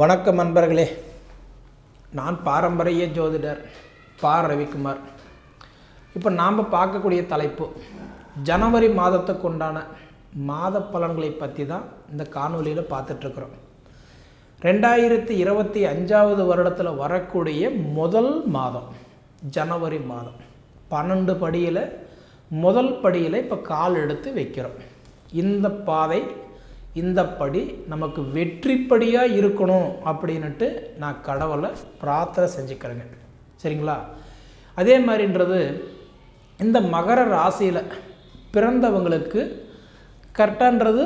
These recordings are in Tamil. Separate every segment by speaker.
Speaker 1: வணக்கம் நண்பர்களே. நான் பாரம்பரிய ஜோதிடர் பா. ரவிக்குமார். இப்போ நாம் பார்க்கக்கூடிய தலைப்பு ஜனவரி மாதத்துக்கு உண்டான மாத பலன்களை பற்றி தான் இந்த காணொலியில் பார்த்துட்ருக்குறோம். ரெண்டாயிரத்தி இருபத்தி அஞ்சாவது வருடத்தில் வரக்கூடிய முதல் மாதம் ஜனவரி மாதம். பன்னெண்டு படியில் முதல் படியில் இப்போ கால் எடுத்து வைக்கிறோம். இந்த பாதை இந்த படி நமக்கு வெற்றிப்படியாக இருக்கணும் அப்படின்னுட்டு நான் கடவுளை பிரார்த்தனை செஞ்சுக்கிறேங்க. சரிங்களா? அதே மாதிரின்றது இந்த மகர ராசியில் பிறந்தவங்களுக்கு கரெக்டான்றது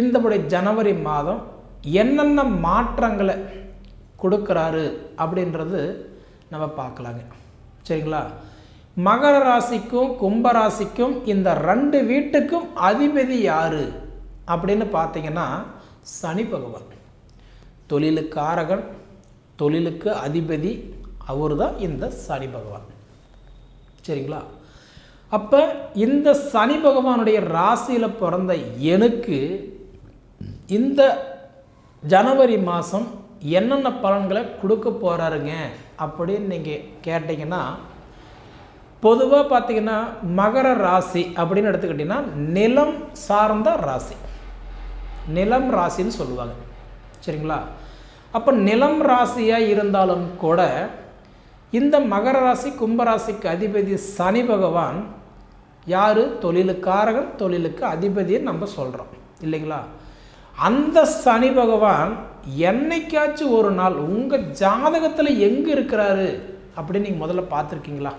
Speaker 1: இந்தபடி ஜனவரி மாதம் என்னென்ன மாற்றங்களை கொடுக்குறாரு அப்படின்றது நம்ம பார்க்கலாங்க. சரிங்களா? மகர ராசிக்கும் கும்ப ராசிக்கும் இந்த ரெண்டு வீட்டுக்கும் அதிபதி யாரு? அப்படின்னு பார்த்தீங்கன்னா சனி பகவான். தொழிலுக்காரகன் தொழிலுக்கு அதிபதி அவர் தான் இந்த சனி பகவான். சரிங்களா? அப்போ இந்த சனி பகவானுடைய ராசியில் பிறந்த எனக்கு இந்த ஜனவரி மாதம் என்னென்ன பலன்களை கொடுக்க போகிறாருங்க அப்படின்னு நீங்கள் கேட்டிங்கன்னா பொதுவாக பார்த்தீங்கன்னா மகர ராசி அப்படின்னு எடுத்துக்கிட்டிங்கன்னா நிலம் சார்ந்த ராசி. நிலம் ராசின்னு சொல்லுவாங்க. சரிங்களா? அப்போ நிலம் ராசியாக இருந்தாலும் கூட இந்த மகர ராசி கும்பராசிக்கு அதிபதி சனி பகவான் யார்? தொழிலுக்காரகன் தொழிலுக்கு அதிபதியை நம்ம சொல்கிறோம் இல்லைங்களா? அந்த சனி பகவான் என்னைக்காச்சும் ஒரு நாள் உங்கள் ஜாதகத்தில் எங்கே இருக்கிறாரு அப்படின்னு நீங்கள் முதல்ல பார்த்துருக்கீங்களா?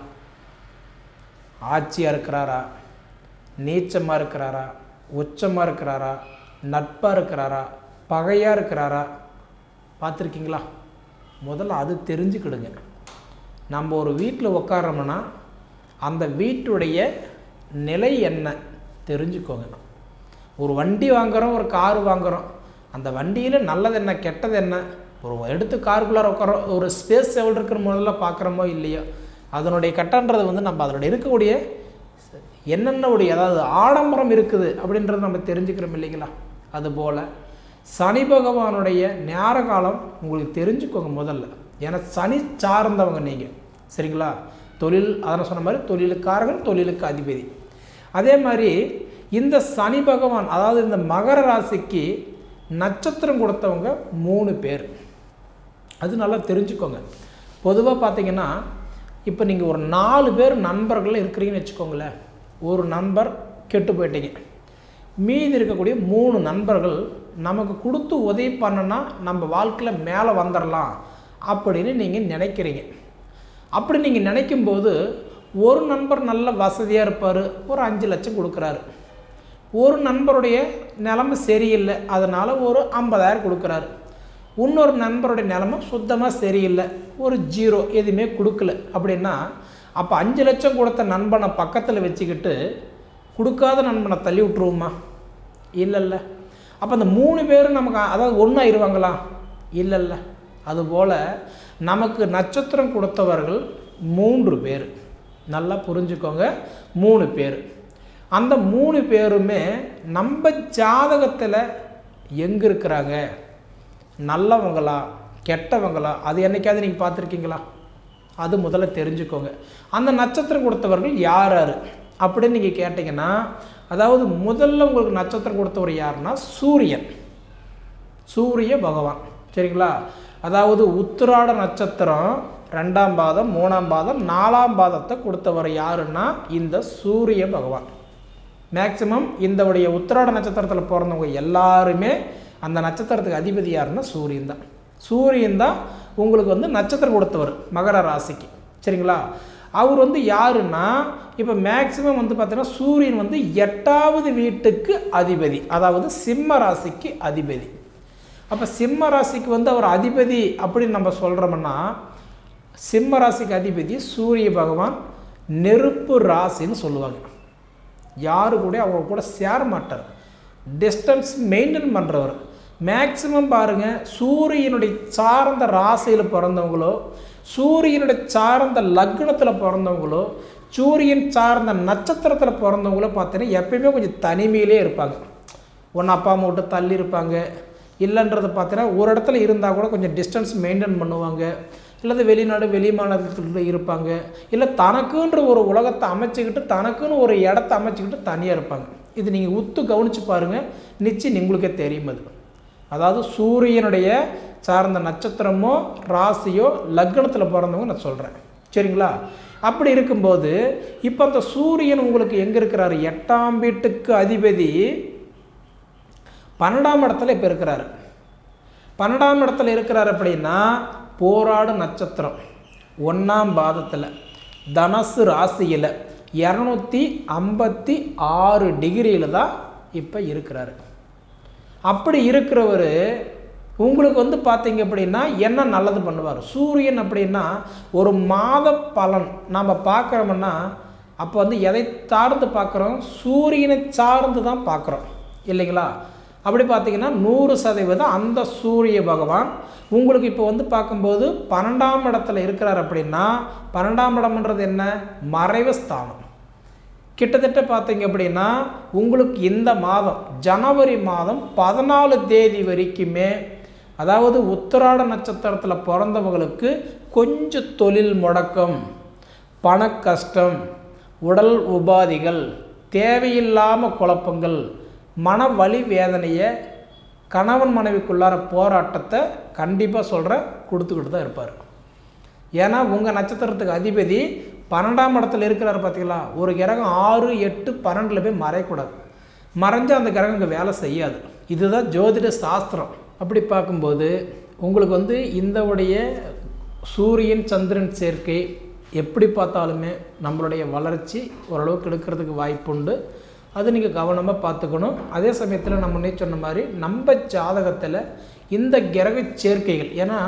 Speaker 1: ஆட்சியாக இருக்கிறாரா? நீச்சமாக இருக்கிறாரா? உச்சமாக இருக்கிறாரா? நட்பாக இருக்கிறாரா? பகையாக இருக்கிறாரா? பார்த்துருக்கீங்களா? முதல்ல அது தெரிஞ்சுக்கிடுங்க. நம்ம ஒரு வீட்டில் உட்காரோம்னா அந்த வீட்டுடைய நிலை என்ன? தெரிஞ்சுக்கோங்க. ஒரு வண்டி வாங்குகிறோம் ஒரு கார் வாங்குகிறோம் அந்த வண்டியில் நல்லது என்ன கெட்டது என்ன? ஒரு எடுத்து காருக்குள்ளார உட்காரோம் ஒரு ஸ்பேஸ் எவ்வளோ இருக்கிற முதல்ல பார்க்குறோமோ இல்லையோ? அதனுடைய கட்டன்றது வந்து நம்ம அதனுடைய இருக்கக்கூடிய என்னென்ன உடைய அதாவது ஆடம்பரம் இருக்குது அப்படின்றத நம்ம தெரிஞ்சுக்கிறோம் இல்லைங்களா? அதுபோல் சனி பகவானுடைய நேர காலம் உங்களுக்கு தெரிஞ்சுக்கோங்க முதல்ல. ஏன்னா சனி சார்ந்தவங்க நீங்கள் சரிங்களா? தொழில் அதனை சொன்ன மாதிரி தொழிலுக்காரர்கள் தொழிலுக்கு அதிபதி. அதே மாதிரி இந்த சனி பகவான் அதாவது இந்த மகர ராசிக்கு நட்சத்திரம் கொடுத்தவங்க மூணு பேர். அது நல்லா தெரிஞ்சுக்கோங்க. பொதுவாக பார்த்தீங்கன்னா இப்போ நீங்கள் ஒரு நாலு பேர் நண்பர்கள் இருக்கிறீங்கன்னு வச்சுக்கோங்களேன். ஒரு நண்பர் கெட்டு போயிட்டீங்க. மீதி இருக்கக்கூடிய மூணு நண்பர்கள் நமக்கு கொடுத்து உதவி பண்ணனா நம்ம வாழ்க்கையில் மேலே வந்துடலாம் அப்படின்னு நீங்கள் நினைக்கிறீங்க. அப்படி நீங்கள் நினைக்கும்போது ஒரு நண்பர் நல்ல வசதியாக இருப்பார் ஒரு அஞ்சு லட்சம் கொடுக்குறாரு. ஒரு நண்பருடைய நிலமை சரியில்லை அதனால் ஒரு ஐம்பதாயிரம் கொடுக்குறாரு. இன்னொரு நண்பருடைய நிலமை சுத்தமாக சரியில்லை ஒரு ஜீரோ எதுவுமே கொடுக்கல. அப்படின்னா அப்போ அஞ்சு லட்சம் கொடுத்த நண்பனை பக்கத்தில் வச்சுக்கிட்டு கொடுக்காத நண்பனை தள்ளி விட்ருவோமா இல்லைல்ல. அப்போ அந்த மூணு பேரும் நமக்கு அதாவது ஒன்றாயிருவாங்களா இல்லைல்ல. அதுபோல் நமக்கு நட்சத்திரம் கொடுத்தவர்கள் மூன்று பேர். நல்லா புரிஞ்சுக்கோங்க. மூணு பேர். அந்த மூணு பேருமே நம்ம ஜாதகத்தில் எங்கே இருக்கிறாங்க நல்லவங்களா? கெட்டவங்களா? அது என்னைக்காவது நீங்கள் பார்த்துருக்கீங்களா? அது முதல்ல தெரிஞ்சுக்கோங்க. அந்த நட்சத்திரம் கொடுத்தவர்கள் யார் யார்? அப்படின்னு நீங்கள் கேட்டிங்கன்னா அதாவது முதல்ல உங்களுக்கு நட்சத்திரம் கொடுத்தவர் யாருன்னா சூரியன். சூரிய பகவான். சரிங்களா? அதாவது உத்திராட நட்சத்திரம் ரெண்டாம் பாதம் மூணாம் பாதம் நாலாம் பாதத்தை கொடுத்தவர் யாருன்னா இந்த சூரிய பகவான். மேக்சிமம் இந்தவுடைய உத்திராட நட்சத்திரத்தில் பிறந்தவங்க எல்லாருமே அந்த நட்சத்திரத்துக்கு அதிபதி யாருன்னா சூரியன் தான். சூரியன் தான் உங்களுக்கு வந்து நட்சத்திரம் கொடுத்தவர் மகர ராசிக்கு. சரிங்களா? அவர் வந்து யாருன்னா இப்போ மேக்சிமம் வந்து பார்த்தீங்கன்னா சூரியன் வந்து எட்டாவது வீட்டுக்கு அதிபதி. அதாவது சிம்ம ராசிக்கு அதிபதி. அப்போ சிம்ம ராசிக்கு வந்து அவர் அதிபதி அப்படின்னு நம்ம சொல்கிறோம்னா சிம்ம ராசிக்கு அதிபதி சூரிய பகவான் நெருப்பு ராசின்னு சொல்லுவாங்க. யாரு கூட அவங்க கூட சேர மாட்டார். டிஸ்டன்ஸ் மெயின்டைன் பண்ணுறவர் மேக்சிமம் பாருங்கள் சூரியனுடைய சார்ந்த ராசியில் பிறந்தவங்களோ சூரியனுடைய சார்ந்த லக்னத்தில் பிறந்தவங்களோ சூரியன் சார்ந்த நட்சத்திரத்தில் பிறந்தவங்களோ பார்த்தீங்கன்னா எப்பயுமே கொஞ்சம் தனிமையிலே இருப்பாங்க. ஒன்று அப்பா அம்மா விட்டு தள்ளி இருப்பாங்க. இல்லைன்றது பார்த்தீங்கன்னா ஒரு இடத்துல இருந்தால் கூட கொஞ்சம் டிஸ்டன்ஸ் மெயின்டைன் பண்ணுவாங்க. இல்லது வெளிநாடு வெளி மாநிலத்தில் இருப்பாங்க. இல்லை தனக்குன்ற ஒரு உலகத்தை அமைச்சிக்கிட்டு தனக்குன்னு ஒரு இடத்த அமைச்சிக்கிட்டு தனியாக இருப்பாங்க. இது நீங்கள் உத்து கவனித்து பாருங்கள் நிச்சயம் உங்களுக்கே தெரியும் அது. அதாவது சூரியனுடைய சார்ந்த நட்சத்திரமோ ராசியோ லக்னத்தில் பிறந்தவங்க நான் சொல்கிறேன் சரிங்களா? அப்படி இருக்கும்போது இப்போ அந்த சூரியன் உங்களுக்கு எங்கே இருக்கிறாரு? எட்டாம் வீட்டுக்கு அதிபதி பன்னெண்டாம் இடத்துல இப்போ இருக்கிறாரு. பன்னெண்டாம் இடத்துல இருக்கிறார் அப்படின்னா போராடு நட்சத்திரம். ஒன்றாம் பாதத்தில். தனசு ராசியில். இரநூத்தி ஐம்பத்தி ஆறு டிகிரியில் தான் இப்போ இருக்கிறாரு. அப்படி இருக்கிறவர் உங்களுக்கு வந்து பார்த்தீங்க அப்படின்னா என்ன நல்லது பண்ணுவார்? சூரியன் அப்படின்னா ஒரு மாத பலன். நாம் பார்க்குறோம்னா அப்போ வந்து எதை சார்ந்து பார்க்குறோம்? சூரியனை சார்ந்து தான் பார்க்குறோம். இல்லைங்களா? அப்படி பார்த்தீங்கன்னா நூறு சதவீதம் அந்த சூரிய பகவான் உங்களுக்கு இப்போ வந்து பார்க்கும்போது பன்னெண்டாம் இடத்துல இருக்கிறார் அப்படின்னா பன்னெண்டாம் இடம்ன்றது என்ன? மறைவு ஸ்தானம். கிட்டத்தட்ட பார்த்தீங்க அப்படின்னா உங்களுக்கு இந்த மாதம் ஜனவரி மாதம் பதினாலு தேதி வரைக்குமே அதாவது உத்திராட நட்சத்திரத்தில் பிறந்தவங்களுக்கு கொஞ்சம் தொழில் முடக்கம் பண கஷ்டம் உடல் உபாதிகள் தேவையில்லாமல் குழப்பங்கள் மன வலி வேதனையை கணவன் மனைவிக்குள்ளார போராட்டத்தை கண்டிப்பாக சொல்கிற கொடுத்துக்கிட்டு தான் இருப்பார். ஏன்னா உங்கள் நட்சத்திரத்துக்கு அதிபதி பன்னெண்டாம் இடத்துல இருக்கிறாரு பார்த்தீங்களா ஒரு கிரகம் ஆறு எட்டு பன்னெண்டில் போய் மறையக்கூடாது. மறைஞ்சு அந்த கிரகம் இங்கே வேலை செய்யாது. இதுதான் ஜோதிட சாஸ்திரம். அப்படி பார்க்கும்போது உங்களுக்கு வந்து இந்த உடைய சூரியன் சந்திரன் சேர்க்கை எப்படி பார்த்தாலுமே நம்மளுடைய வளர்ச்சி ஓரளவுக்கு எடுக்கிறதுக்கு வாய்ப்புண்டு. அது நீங்கள் கவனமாக பார்த்துக்கணும். அதே சமயத்தில் நம்ம முன்னே சொன்ன மாதிரி நம்ம ஜாதகத்தில் இந்த கிரக சேர்க்கைகள் ஏன்னா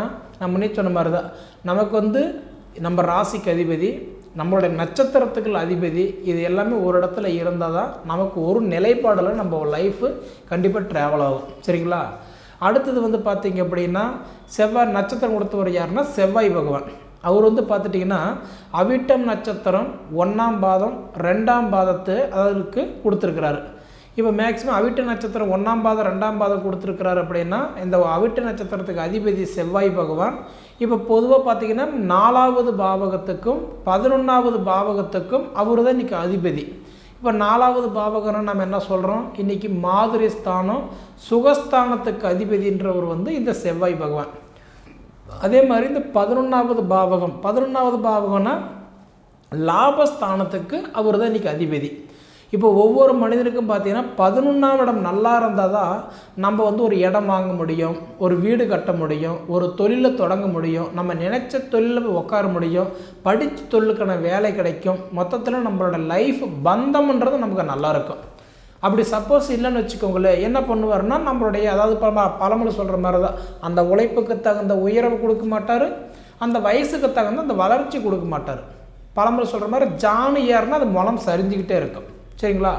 Speaker 1: நம்ம முன்னே சொன்ன மாதிரி தான் நமக்கு வந்து நம்ம ராசிக்கு அதிபதி நம்மளுடைய நட்சத்திரத்துக்கள் அதிபதி இது எல்லாமே ஒரு இடத்துல இருந்தால் தான் நமக்கு ஒரு நிலைப்பாடில் நம்ம லைஃபு கண்டிப்பாக ட்ராவல் ஆகும். சரிங்களா? அடுத்தது வந்து பார்த்தீங்க அப்படின்னா செவ்வாய் நட்சத்திரம் கொடுத்தவர் யாருன்னா செவ்வாய் பகவான். அவர் வந்து பார்த்துட்டிங்கன்னா அவிட்டம் நட்சத்திரம் ஒன்றாம் பாதம் ரெண்டாம் பாதத்து அதற்கு கொடுத்துருக்கிறாரு. இப்போ மேக்ஸிமம் அவிட்ட நட்சத்திரம் ஒன்றாம் பாதம் ரெண்டாம் பாதம் கொடுத்துருக்கிறாரு அப்படின்னா இந்த அவிட்ட நட்சத்திரத்துக்கு அதிபதி செவ்வாய் பகவான். இப்போ பொதுவாக பார்த்தீங்கன்னா நாலாவது பாவகத்துக்கும் பதினொன்றாவது பாவகத்துக்கும் அவர் தான் இன்றைக்கி அதிபதி. இப்போ நாலாவது பாவகம்னு நம்ம என்ன சொல்கிறோம் இன்றைக்கி மாதிரி ஸ்தானம் சுகஸ்தானத்துக்கு அதிபதின்றவர் வந்து இந்த செவ்வாய் பகவான். அதே மாதிரி இந்த பதினொன்றாவது பாவகம் பதினொன்றாவது பாவகம்னா லாபஸ்தானத்துக்கு அவர் தான் இன்றைக்கி அதிபதி. இப்போ ஒவ்வொரு மனிதனுக்கும் பார்த்தீங்கன்னா பதினொன்றாம் இடம் நல்லா இருந்தால் தான் நம்ம வந்து ஒரு இடம் வாங்க முடியும் ஒரு வீடு கட்ட முடியும் ஒரு தொழிலை தொடங்க முடியும் நம்ம நினச்ச தொழிலில் போய் உட்கார முடியும் படித்த தொழிலுக்கான வேலை கிடைக்கும். மொத்தத்தில் நம்மளோட லைஃப் பந்தம்ன்றது நமக்கு நல்லாயிருக்கும் அப்படி சப்போஸ் இல்லைன்னு வச்சுக்கோங்களேன் என்ன பண்ணுவார்னா நம்மளுடைய அதாவது பல பழமொழி சொல்கிற மாதிரி தான் அந்த உழைப்புக்கு தகுந்த உயர்வு கொடுக்க மாட்டார் அந்த வயசுக்கு தகுந்த அந்த வளர்ச்சி கொடுக்க மாட்டார். பழமொழி சொல்கிற மாதிரி ஜானு ஏறுனா அது மலம் சரிஞ்சுக்கிட்டே இருக்கும். சரிங்களா?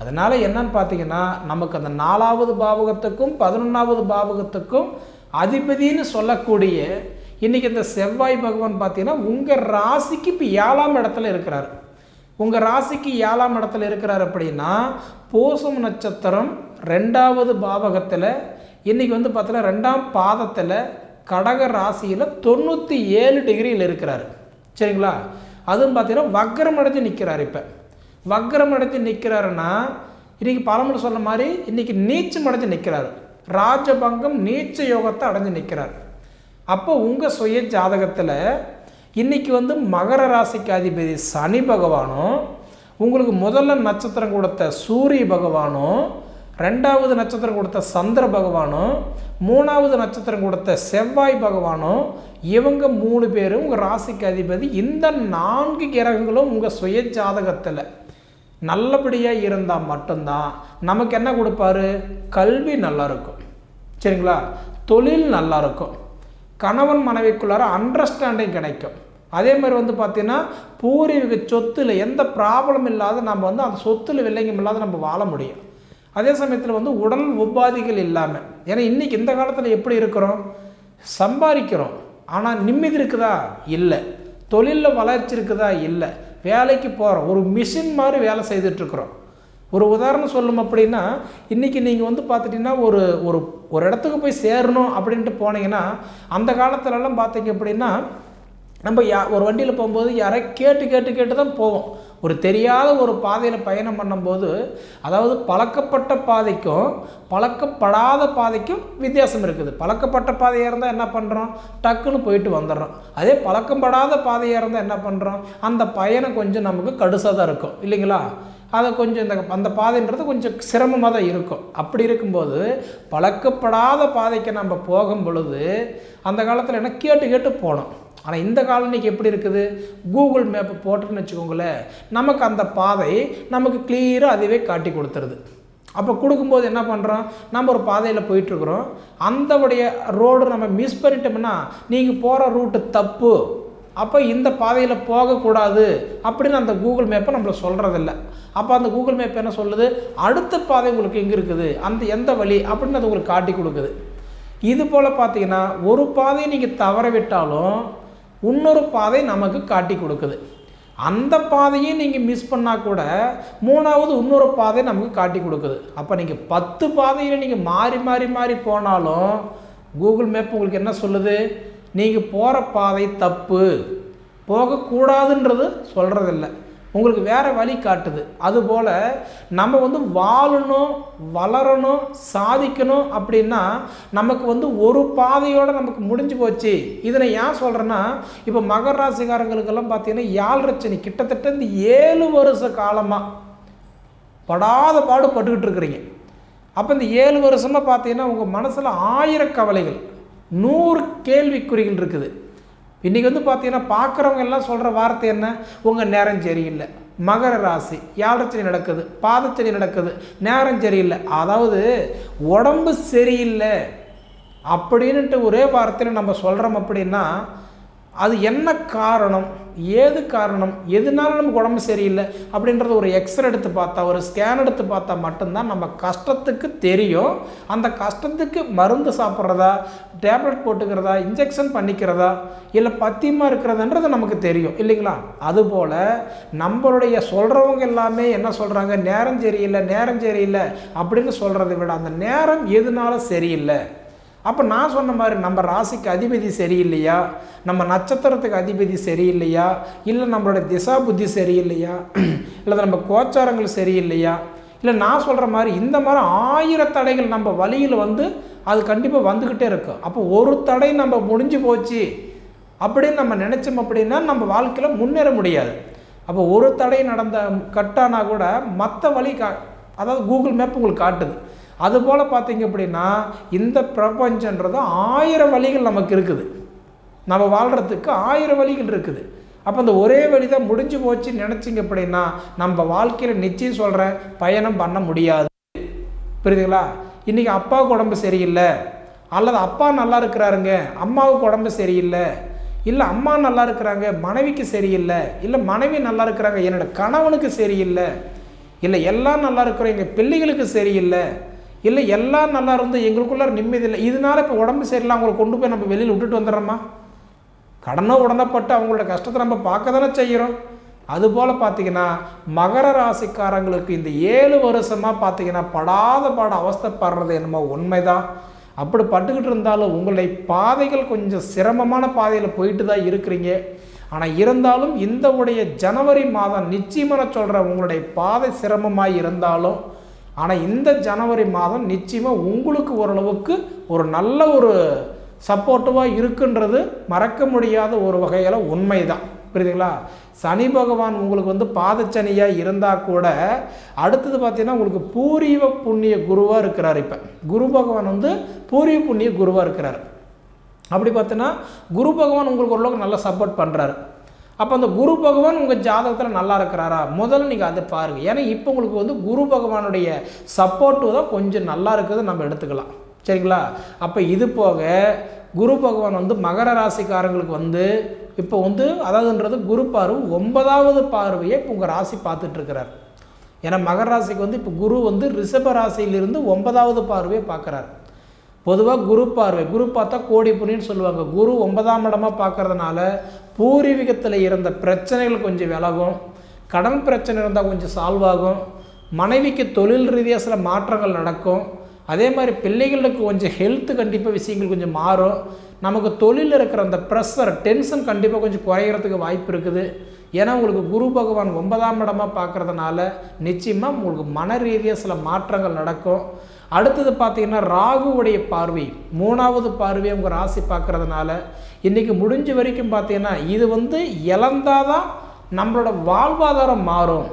Speaker 1: அதனால் என்னன்னு பார்த்தீங்கன்னா நமக்கு அந்த நாலாவது பாவகத்துக்கும் பதினொன்றாவது பாவகத்துக்கும் அதிபதினு சொல்லக்கூடிய இன்றைக்கி இந்த செவ்வாய் பகவான் பார்த்தீங்கன்னா உங்கள் ராசிக்கு இப்போ ஏழாம் இடத்துல இருக்கிறார். உங்கள் ராசிக்கு ஏழாம் இடத்துல இருக்கிறார் அப்படின்னா பூசம் நட்சத்திரம் ரெண்டாவது பாவகத்தில் இன்றைக்கி வந்து பார்த்தீங்கன்னா ரெண்டாம் பாதத்தில் கடக ராசியில் தொண்ணூற்றி ஏழு டிகிரியில் இருக்கிறார். சரிங்களா? அதுவும் பார்த்தீங்கன்னா வக்கரம் அடைஞ்சு நிற்கிறார் இப்போ. வக்ரம் அடைஞ்சு நிற்கிறாருன்னா இன்றைக்கி பழமொழி சொன்ன மாதிரி இன்றைக்கி நீச்சம் அடைஞ்சு நிற்கிறார் ராஜபங்கம் நீச்ச யோகத்தை அடைஞ்சு நிற்கிறார் அப்போ உங்கள் சுய ஜாதகத்தில் இன்றைக்கி வந்து மகர ராசிக்கு அதிபதி சனி பகவானும் உங்களுக்கு முதல்ல நட்சத்திரம் கொடுத்த சூரிய பகவானும் ரெண்டாவது நட்சத்திரம் கொடுத்த சந்திர பகவானும் மூணாவது நட்சத்திரம் கொடுத்த செவ்வாய் பகவானும் இவங்க மூணு பேரும் உங்கள் ராசிக்கு அதிபதி. இந்த நான்கு கிரகங்களும் உங்கள் சுய ஜாதகத்தில். நல்லபடியாக இருந்தால் மட்டும்தான் நமக்கு என்ன கொடுப்பாரு? கல்வி நல்லா இருக்கும் சரிங்களா? தொழில் நல்லா இருக்கும் கணவன் மனைவிக்குள்ளார அண்டர்ஸ்டாண்டிங் கிடைக்கும். அதே மாதிரி வந்து பார்த்தீங்கன்னா பூர்வீக சொத்தில் எந்த ப்ராப்ளம் இல்லாத நம்ம வந்து அந்த சொத்தில் வில்லைங்கம் இல்லாத நம்ம வாழ முடியும். அதே சமயத்தில் வந்து உடல் உபாதிகள் இல்லாமல் ஏன்னா இன்றைக்கி இந்த காலத்தில் எப்படி இருக்கிறோம்? சம்பாதிக்கிறோம். ஆனால் நிம்மதி இருக்குதா? இல்லை. தொழிலில் வளர்ச்சி இருக்குதா? இல்லை. வேலைக்கு போகிறோம் ஒரு மிஷின் மாதிரி வேலை செய்துட்ருக்குறோம் ஒரு உதாரணம் சொல்லும் அப்படின்னா இன்றைக்கி நீங்கள் வந்து பார்த்துட்டிங்கன்னா ஒரு ஒரு ஒரு இடத்துக்கு போய் சேரணும் அப்படின்ட்டு போனீங்கன்னா அந்த காலத்துலலாம் பார்த்தீங்க அப்படின்னா நம்ம யா ஒரு வண்டியில் போகும்போது யாரை கேட்டு கேட்டு கேட்டு தான் போவோம். ஒரு தெரியாத ஒரு பாதையில் பயணம் பண்ணும்போது அதாவது பழக்கப்பட்ட பாதைக்கும் பழக்கப்படாத பாதைக்கும் வித்தியாசம் இருக்குது. பழக்கப்பட்ட பாதையாக இருந்தால் என்ன பண்ணுறோம் டக்குன்னு போயிட்டு வந்துடுறோம். அதே பழக்கப்படாத பாதையாக இருந்தால் என்ன பண்ணுறோம் அந்த பயணம் கொஞ்சம் நமக்கு கடுசாக தான் இருக்கும். இல்லைங்களா? அதை கொஞ்சம் இந்த அந்த பாதைன்றது கொஞ்சம் சிரமமாக தான் இருக்கும். அப்படி இருக்கும்போது பழக்கப்படாத பாதைக்கு நம்ம போகும் பொழுது அந்த காலத்தில் என்ன கேட்டு கேட்டு போனோம். ஆனால் இந்த காலம் இன்னைக்கு எப்படி இருக்குது? கூகுள் மேப்பை போட்டுன்னு வச்சுக்கோங்களேன். நமக்கு அந்த பாதை நமக்கு கிளியராக அதுவே காட்டி கொடுத்துருது. அப்போ கொடுக்கும்போது என்ன பண்ணுறோம் நம்ம ஒரு பாதையில் போயிட்டுருக்குறோம். அந்தவுடைய ரோடு நம்ம மிஸ் பண்ணிட்டோம்னா நீங்கள் போகிற ரூட்டு தப்பு. அப்போ இந்த பாதையில் போகக்கூடாது அப்படின்னு அந்த கூகுள் மேப்பை நம்மளை சொல்கிறதில்ல அப்போ அந்த கூகுள் மேப் என்ன சொல்லுது? அடுத்த பாதை உங்களுக்கு எங்கே இருக்குது? அந்த எந்த வழி? அப்படின்னு அது உங்களுக்கு காட்டி கொடுக்குது. இது போல் பார்த்தீங்கன்னா ஒரு பாதையை நீங்கள் தவற விட்டாலும் இன்னொரு பாதை நமக்கு காட்டி கொடுக்குது. அந்த பாதையை நீங்கள் மிஸ் பண்ணால் கூட மூணாவது இன்னொரு பாதை நமக்கு காட்டி கொடுக்குது. அப்போ நீங்கள் பத்து பாதையில் நீங்கள் மாறி மாறி மாறி போனாலும் கூகுள் மேப் உங்களுக்கு என்ன சொல்லுது? நீங்கள் போகிற பாதை தப்பு. போகக்கூடாதுன்றது சொல்கிறதில்ல உங்களுக்கு வேறு வழி காட்டுது. அதுபோல் நம்ம வந்து வாழணும் வளரணும் சாதிக்கணும் அப்படின்னா நமக்கு வந்து ஒரு பாதையோடு நமக்கு முடிஞ்சு போச்சு. இதனை ஏன் சொல்கிறேன்னா இப்போ மகர ராசிக்காரங்களுக்கெல்லாம் பார்த்தீங்கன்னா யாழ்ரச்சனி கிட்டத்தட்ட இந்த ஏழு வருஷ காலமாக படாத பாடு பட்டுக்கிட்டு இருக்கிறீங்க. அப்போ இந்த ஏழு வருஷமாக பார்த்தீங்கன்னா உங்கள் மனசில் ஆயிரம் கவலைகள் நூறு கேள்விக்குறிகள் இருக்குது. இன்றைக்கி வந்து பார்த்தீங்கன்னா பார்க்குறவங்க எல்லாம் சொல்கிற வார்த்தை என்ன? உங்கள் நேரம் சரியில்லை. மகர ராசி யாழச்சனி நடக்குது பாதச்சனி நடக்குது நேரம் சரியில்லை. அதாவது உடம்பு சரியில்லை அப்படின்ட்டு ஒரே வார்த்தையில் நம்ம சொல்கிறோம் அப்படின்னா அது என்ன காரணம்? ஏது காரணம்? எதுனால நமக்கு உடம்பு சரியில்லை? அப்படின்றத ஒரு எக்ஸ்ரே எடுத்து பார்த்தா ஒரு ஸ்கேன் எடுத்து பார்த்தா மட்டும்தான் நம்ம கஷ்டத்துக்கு தெரியும். அந்த கஷ்டத்துக்கு மருந்து சாப்பிட்றதா? டேப்லெட் போட்டுக்கிறதா? இன்ஜெக்ஷன் பண்ணிக்கிறதா? இல்லை பத்தியமாக இருக்கிறதுன்றது நமக்கு தெரியும். இல்லைங்களா? அதுபோல் நம்மளுடைய சொல்கிறவங்க எல்லாமே என்ன சொல்கிறாங்க நேரம் சரியில்லை நேரம் சரியில்லை அப்படின்னு சொல்கிறத விட அந்த நேரம் எதுனால சரியில்லை? அப்போ நான் சொன்ன மாதிரி நம்ம ராசிக்கு அதிபதி சரியில்லையா? நம்ம நட்சத்திரத்துக்கு அதிபதி சரியில்லையா? இல்லை நம்மளோட திசா புத்தி சரியில்லையா? இல்லை நம்ம கோச்சாரங்கள் சரியில்லையா? இல்லை நான் சொல்கிற மாதிரி இந்த மாதிரி ஆயிரம் தடைகள் நம்ம வழியில் வந்து அது கண்டிப்பாக வந்துக்கிட்டே இருக்கும் அப்போ ஒரு தடை நம்ம முடிஞ்சு போச்சு அப்படின்னு நம்ம நினச்சோம் அப்படின்னா நம்ம வாழ்க்கையில் முன்னேற முடியாது. அப்போ ஒரு தடை நடந்த கட்டானா கூட மற்ற வழி கா அதாவது கூகுள் மேப் உங்களுக்கு காட்டுது. அதுபோல் பார்த்தீங்க அப்படின்னா இந்த பிரபஞ்சன்றது ஆயிரம் வழிகள் நமக்கு இருக்குது. நம்ம வாழ்கிறதுக்கு ஆயிரம் வழிகள் இருக்குது. அப்போ அந்த ஒரே வழி தான் முடிஞ்சு போச்சுன்னு நினச்சிங்க அப்படின்னா நம்ம வாழ்க்கையில் நிச்சயம் சொல்கிறேன் பயணம் பண்ண முடியாது. புரியுதுங்களா? இன்றைக்கி அப்பாவுக்கு உடம்பு சரியில்லை. அல்லது அப்பா நல்லா இருக்கிறாருங்க அம்மாவுக்கு உடம்பு சரியில்லை. இல்லை அம்மா நல்லா இருக்கிறாங்க மனைவிக்கு சரியில்லை. இல்லை மனைவி நல்லா இருக்கிறாங்க என்னோடய கணவனுக்கு சரியில்லை. இல்லை எல்லாம் நல்லா இருக்கிறோம் எங்கள் பிள்ளைகளுக்கு சரியில்லை. இல்லை எல்லாம் நல்லா இருந்து எங்களுக்குள்ள நிம்மதி இல்லை. இதனால இப்போ உடம்பு சரியில்லை அவங்களை கொண்டு போய் நம்ம வெளியில் விட்டுட்டு வந்துடுறோமா? கடனோ உடனப்பட்டு அவங்களோட கஷ்டத்தை நம்ம பார்க்க தானே செய்கிறோம். அதுபோல் பார்த்தீங்கன்னா மகர ராசிக்காரங்களுக்கு இந்த ஏழு வருஷமாக பார்த்தீங்கன்னா படாத பாட அவஸ்தைப்படுறது என்னமோ உண்மைதான். அப்படி பட்டுக்கிட்டு இருந்தாலும் உங்களுடைய பாதைகள் கொஞ்சம் சிரமமான பாதையில் போயிட்டு தான் இருக்கிறீங்க. ஆனால் இருந்தாலும் இந்த உடைய ஜனவரி மாதம் நிச்சயமாக சொல்கிற உங்களுடைய பாதை சிரமமாக இருந்தாலும் ஆனால் இந்த ஜனவரி மாதம் நிச்சயமாக உங்களுக்கு ஓரளவுக்கு ஒரு நல்ல ஒரு சப்போர்ட்டிவாக இருக்குன்றது மறக்க முடியாத ஒரு வகையில் உண்மை தான் புரியுதுங்களா? சனி பகவான் உங்களுக்கு வந்து பாதச்சனியாக இருந்தால் கூட அடுத்தது பார்த்தீங்கன்னா உங்களுக்கு பூர்வீக புண்ணிய குருவாக இருக்கிறார் இப்போ. குரு பகவான் வந்து பூர்வீக புண்ணிய குருவாக இருக்கிறார். அப்படி பார்த்தீங்கன்னா குரு பகவான் உங்களுக்கு ஓரளவுக்கு நல்லா சப்போர்ட் பண்ணுறாரு அப்போ அந்த குரு பகவான் உங்கள் ஜாதகத்தில் நல்லா இருக்கிறாரா? முதல்ல நீங்கள் அதை பாருங்கள் ஏன்னா இப்போ உங்களுக்கு வந்து குரு பகவானுடைய சப்போர்ட்டு தான் கொஞ்சம் நல்லா இருக்குது நம்ம எடுத்துக்கலாம். சரிங்களா? அப்போ இது போக குரு பகவான் வந்து மகர ராசிக்காரங்களுக்கு வந்து இப்போ வந்து அதாவதுன்றது குரு பார்வை ஒன்பதாவது பார்வையை இப்போ உங்கள் ராசி பார்த்துட்ருக்கிறார் ஏன்னா மகர ராசிக்கு வந்து இப்போ குரு வந்து ரிஷப ராசியிலிருந்து ஒன்பதாவது பார்வையை பார்க்குறாரு. பொதுவாக குரு பார்வை. குரு பார்த்தா கோடி புண்ணின்னு சொல்லுவாங்க. குரு ஒன்பதாம் இடமாக பார்க்கறதுனால பூர்வீகத்தில் இருந்த பிரச்சனைகள் கொஞ்சம் விலகும். கடன் பிரச்சனை இருந்தால் கொஞ்சம் சால்வ் ஆகும். மனைவிக்கு தொழில் ரீதியாக சில மாற்றங்கள் நடக்கும். அதே மாதிரி பிள்ளைகளுக்கு கொஞ்சம் ஹெல்த்து கண்டிப்பாக விஷயங்கள் கொஞ்சம் மாறும். நமக்கு தொழிலில் இருக்கிற அந்த ப்ரெஷர் டென்ஷன் கண்டிப்பாக கொஞ்சம் குறையிறதுக்கு வாய்ப்பு இருக்குது. ஏன்னா உங்களுக்கு குரு பகவான் ஒன்பதாம் இடமாக பார்க்குறதுனால நிச்சயமாக உங்களுக்கு மன ரீதியாக சில மாற்றங்கள் நடக்கும். அடுத்தது பார்த்தீங்கன்னா ராகுவுடைய பார்வை மூணாவது பார்வை உங்கள் ராசி பார்க்குறதுனால இன்றைக்கி முடிஞ்ச வரைக்கும் பார்த்தீங்கன்னா இது வந்து இழந்தாதான் நம்மளோட வாழ்வாதாரம் மாறும்.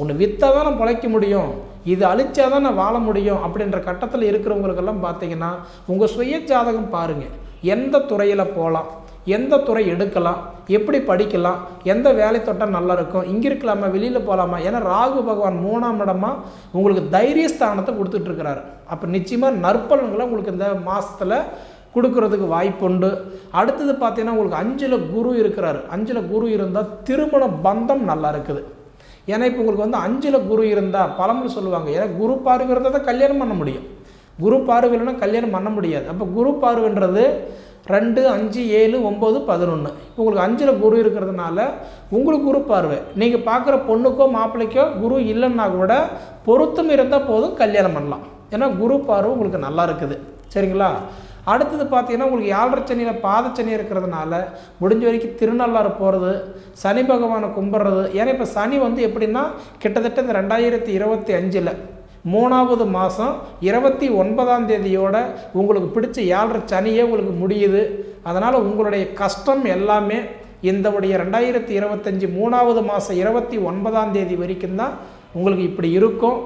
Speaker 1: ஒன்று விற்றா தான் நம்ம பிழைக்க முடியும். இது அழிச்சா தான் நான் வாழ முடியும் அப்படின்ற கட்டத்தில் இருக்கிறவங்களுக்கெல்லாம் பார்த்தீங்கன்னா உங்கள் சுய ஜாதகம் பாருங்கள் எந்த துறையில் போகலாம் எந்த துறை எடுக்கலாம் எப்படி படிக்கலாம் எந்த வேலை தொட்டால் நல்லா இருக்கும் இங்கே இருக்கலாமா வெளியில் போகலாமா ஏன்னா ராகு பகவான் மூணாம் இடமா உங்களுக்கு தைரியஸ்தானத்தை கொடுத்துட்ருக்கிறாரு. அப்போ நிச்சயமாக நற்பலன்களை உங்களுக்கு இந்த மாதத்தில் கொடுக்கறதுக்கு வாய்ப்புண்டு. அடுத்தது பார்த்தீங்கன்னா உங்களுக்கு அஞ்சில் குரு இருக்கிறாரு. அஞ்சில் குரு இருந்தால் திருமண பந்தம் நல்லா இருக்குது ஏன்னா இப்போ உங்களுக்கு வந்து அஞ்சில் குரு இருந்தால் பழமொழி சொல்லுவாங்க. ஏன்னா குரு பார்வைங்கிறத தான் கல்யாணம் பண்ண முடியும். குரு பார்வை இல்லைன்னா கல்யாணம் பண்ண முடியாது. அப்போ குரு பார்வைன்றது ரெண்டு அஞ்சு ஏழு ஒம்பது பதினொன்று இப்போ உங்களுக்கு அஞ்சில் குரு இருக்கிறதுனால உங்களுக்கு குரு பார்வை. நீங்கள் பார்க்குற பொண்ணுக்கோ மாப்பிள்ளைக்கோ குரு இல்லைன்னா கூட பொருத்தம் இருந்தால் போதும் கல்யாணம் பண்ணலாம். ஏன்னா குரு பார்வை உங்களுக்கு நல்லா இருக்குது. சரிங்களா? அடுத்தது பார்த்தீங்கன்னா உங்களுக்கு ஏழரை சனியில் பாதச்சனி இருக்கிறதுனால முடிஞ்ச வரைக்கும் திருநள்ளாறு போகிறது சனி பகவானை கும்பிட்றது. ஏன்னா இப்போ சனி வந்து எப்படின்னா கிட்டத்தட்ட இந்த ரெண்டாயிரத்தி இருபத்தி அஞ்சில் மூணாவது மாதம் இருபத்தி ஒன்பதாம் தேதியோட உங்களுக்கு பிடிச்ச ஏழரை சனியே உங்களுக்கு முடியுது. அதனால் உங்களுடைய கஷ்டம் எல்லாமே இந்த உடைய ரெண்டாயிரத்தி இருபத்தஞ்சி மூணாவது மாதம் இருபத்தி ஒன்பதாம் தேதி வரைக்கும் தான் உங்களுக்கு இப்படி இருக்கும்.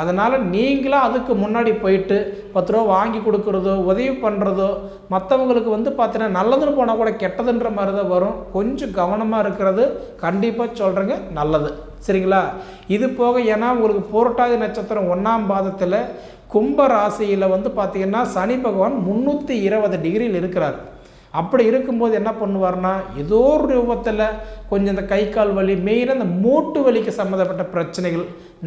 Speaker 1: அதனால் நீங்களாக அதுக்கு முன்னாடி போயிட்டு பத்து ரூபா வாங்கி கொடுக்குறதோ உதவி பண்ணுறதோ மற்றவங்களுக்கு வந்து பார்த்தீங்கன்னா நல்லதுன்னு போனால் கூட கெட்டதுன்ற மாதிரி தான் வரும். கொஞ்சம் கவனமாக இருக்கிறது கண்டிப்பாக சொல்கிறேங்க நல்லது. சரிங்களா? இது போக ஏன்னா உங்களுக்கு புரட்டாதி நட்சத்திரம் ஒன்றாம் பாதத்தில் கும்ப ராசியில் வந்து பார்த்திங்கன்னா சனி பகவான் முந்நூற்றி இருபது டிகிரியில் இருக்கிறார். அப்படி இருக்கும்போது என்ன பண்ணுவார்னா ஏதோ ஒரு ரூபத்தில் கொஞ்சம் இந்த கை கால் வலி மெயினாக இந்த மூட்டு வலிக்கு சம்மந்தப்பட்ட பிரச்சனைகள்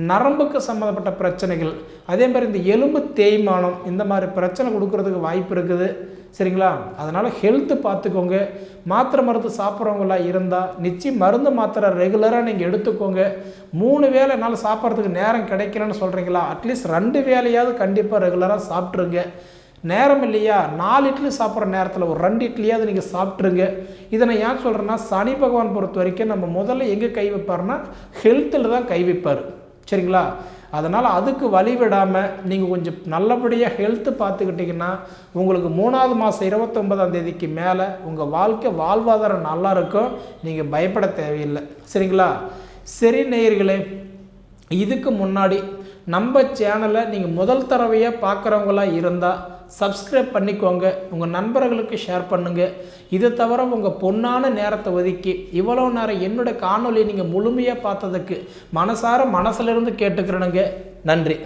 Speaker 1: நரம்புக்கு சம்மந்தப்பட்ட பிரச்சனைகள் அதே மாதிரி இந்த எலும்பு தேய்மானம் இந்த மாதிரி பிரச்சனை கொடுக்கறதுக்கு வாய்ப்பு இருக்குது. சரிங்களா? அதனால் ஹெல்த்து பார்த்துக்கோங்க. மாத்திரை மருந்து சாப்பிட்றவங்களா இருந்தால் நிச்சயம் மருந்து மாத்திரை ரெகுலராக நீங்கள் எடுத்துக்கோங்க. மூணு வேலை என்னால் சாப்பிட்றதுக்கு நேரம் கிடைக்கலன்னு சொல்கிறீங்களா அட்லீஸ்ட் ரெண்டு வேலையாவது கண்டிப்பாக ரெகுலராக சாப்பிட்ருங்க நேரம் இல்லையா? நாலு இட்லி சாப்பிட்ற நேரத்தில் ஒரு ரெண்டு இட்லியாவது நீங்கள் சாப்பிட்ருங்க இதை நான் ஏன் சொல்கிறேன்னா சனி பகவான் பொறுத்த வரைக்கும் நம்ம முதல்ல எங்கே கை வைப்பார்னா ஹெல்த்தில் தான் கை வைப்பார். சரிங்களா? அதனால் அதுக்கு வழி விடாமல் நீங்கள் கொஞ்சம் நல்லபடியாக ஹெல்த்து பார்த்துக்கிட்டிங்கன்னா உங்களுக்கு மூணாவது மாதம் இருபத்தொன்பதாம் தேதிக்கு மேலே உங்கள் வாழ்க்கை வாழ்வாதாரம் நல்லா இருக்கும். நீங்கள் பயப்பட தேவையில்லை. சரிங்களா? சரி நேயர்களே இதுக்கு முன்னாடி நம்ம சேனலை நீங்கள் முதல் தடவையாக பார்க்குறவங்களா இருந்தால் சப்ஸ்கிரைப் பண்ணிக்கோங்க. உங்கள் நண்பர்களுக்கு ஷேர் பண்ணுங்கள் இதை தவிர உங்கள் பொன்னான நேரத்தை ஒதுக்கி இவ்வளோ நேரம் என்னோடய காணொலியை நீங்கள் முழுமையாக பார்த்ததுக்கு மனசார மனசிலிருந்து கேட்டுக்கிறேனுங்க. நன்றி.